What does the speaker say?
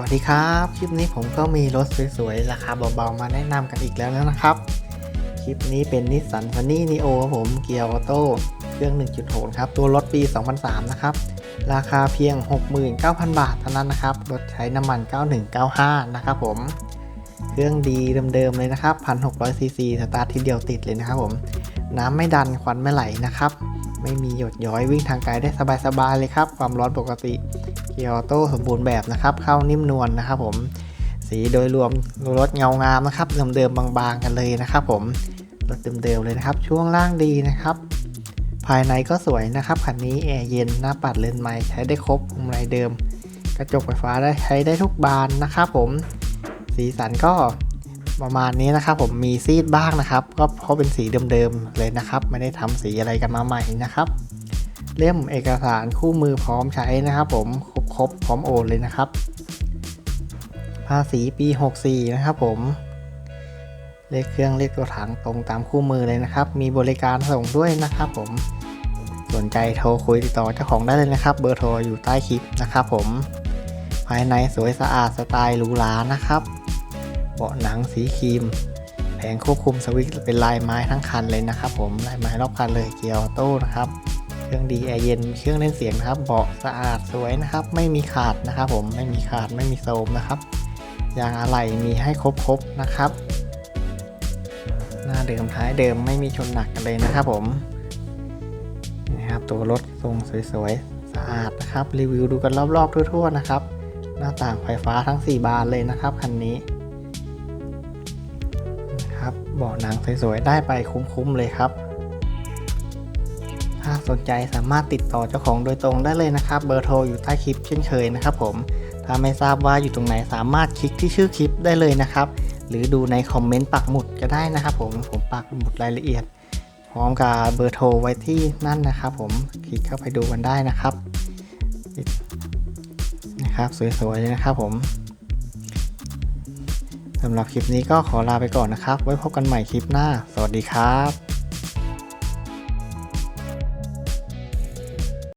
วัสดีครับ คลิปนี้ผมก็มีรถสวยๆ ราคาเบาๆ มาแนะนำกันอีกแล้วนะครับ คลิปนี้เป็นนิสสันฟันนี่นีโอครับผมเกียร์ออโต้เครื่อง 1.6 ครับ ตัวรถปี 2003 นะครับ ราคาเพียง 69,000 บาทเท่านั้นนะครับ รถใช้น้ำมัน 9195 นะครับผม เครื่องดีเดิมๆ เลยนะครับ 1,600 ซีซีสตาร์ททีเดียวติดเลยนะครับผม น้ำไม่ดันควันไม่ไหลนะครับ ไม่มีหยดย้อยวิ่งทางไกลได้สบายๆ เลยครับ ความร้อนปกติ เกียร์ออโต้สมบูรณ์แบบนะครับ เข้านิ่มนวลนะครับผม สีโดยรวมรถเงางามนะครับเดิมๆบางๆกันเลยนะครับ ผมรถเดิมๆเลยนะครับ ช่วงล่างดีนะครับ ภายในก็สวยนะครับคันนี้แอร์เย็นหน้าปัดเลนส์ไม้ใช้ได้ครบพวงมาลัยเดิม กระจกไฟฟ้าได้ใช้ได้ทุกบานนะครับผมสีสันก็ประมาณนี้นะครับผมมีซีดบ้างนะครับ ก็เพราะเป็นสีเดิมๆเลยนะครับ ไม่ได้ทำสีอะไรกันมาใหม่นะครับ เล่มเอกสารคู่มือพร้อมใช้นะครับผมครบพร้อมโอนเลยนะครับ ภาษีปี 64 นะครับผมเลขเครื่องเลขตัวถังตรงตามคู่มือเลยนะครับ มีบริการส่งด้วยนะครับผมสนใจโทรคุยติดต่อเจ้าของได้เลยนะครับ เบอร์โทรอยู่ใต้คลิปนะครับผมภายในสวยสะอาดสไตล์หรูหรานะครับ เบาะหนังสีครีม แผงควบคุมสวิตช์เป็นลายไม้ทั้งคันเลยนะครับ ผมลายไม้รอบคันเลยเกียร์ออโต้นะครับ เครื่องดีแอร์เย็นเครื่องเล่นเสียงนะครับเบาะสะอาดสวยนะครับ ไม่มีขาดนะครับผมไม่มีขาดไม่มีโซมนะครับยางอะไหล่มีให้ครบๆนะครับ หน้าเดิมท้ายเดิมไม่มีชนหนักกันเลยนะครับผมนะครับตัวรถทรงสวยๆสะอาดนะครับรีวิวดูกันรอบๆทั่วๆนะครับ หน้าต่างไฟฟ้าทั้ง 4 บานเลยนะครับคันนี้นะครับเบาะหนังสวยๆได้ไปคุ้มๆเลยครับ ถ้าสนใจสามารถติดต่อเจ้าของโดยตรงได้เลยนะครับ เบอร์โทรอยู่ใต้คลิปเช่นเคยนะครับผม ถ้าไม่ทราบว่าอยู่ตรงไหนสามารถคลิกที่ชื่อคลิปได้เลยนะครับ หรือดูในคอมเมนต์ปักหมุดก็ได้นะครับผม ผมปักหมุดรายละเอียด พร้อมกับเบอร์โทรไว้ที่นั่นนะครับผม คลิกเข้าไปดูกันได้นะครับ นะครับสวยๆเลยนะครับผมสำหรับคลิปนี้ก็ขอลาไปก่อนนะครับ ไว้พบกันใหม่คลิปหน้า สวัสดีครับ